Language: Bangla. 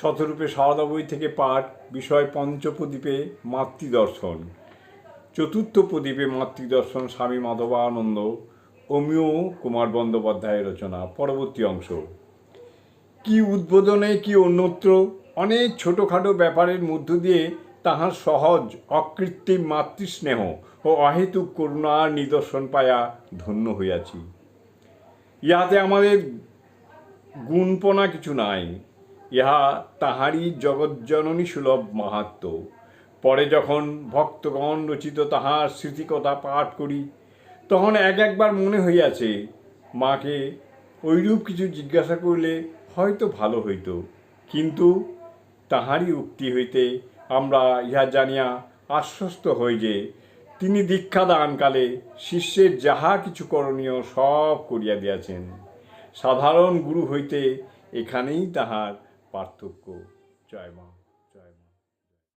শতরূপে সারদা বই থেকে পাঠ বিষয় পঞ্চপ্রদীপে মাতৃদর্শন। চতুর্থ প্রদীপে মাতৃদর্শন স্বামী মাধবানন্দ, অমিয় কুমার বন্দ্যোপাধ্যায়ের রচনা, পরবর্তী অংশ। কি উদ্বোধনে, কি অন্যত্র, অনেক ছোটোখাটো ব্যাপারের মধ্য দিয়ে তাহার সহজ, অকৃত্রিম মাতৃস্নেহ ও অহেতুক করুণার নিদর্শন পায়া ধন্য হইয়াছি। ইহাতে আমাদের গুণপনা কিছু নাই। ইহা তাহারই জগজ্জননী সুলভ মাহাত্ম। পরে যখন ভক্তগণ রচিত তাহার স্মৃতিকথা পাঠ করি, তখন এক একবার মনে হইয়াছে, মাকে ওইরূপ কিছু জিজ্ঞাসা করলে হয়তো ভালো হইত। কিন্তু তাহারই উক্তি হইতে আমরা ইহা জানিয়া আশ্বস্ত হই যে, তিনি দীক্ষা দানকালে শিষ্যের যাহা কিছু করণীয় সব করিয়া দিয়াছেন। সাধারণ গুরু হইতে এখানেই তাহার পার্থক্য জয় মা জয় মা।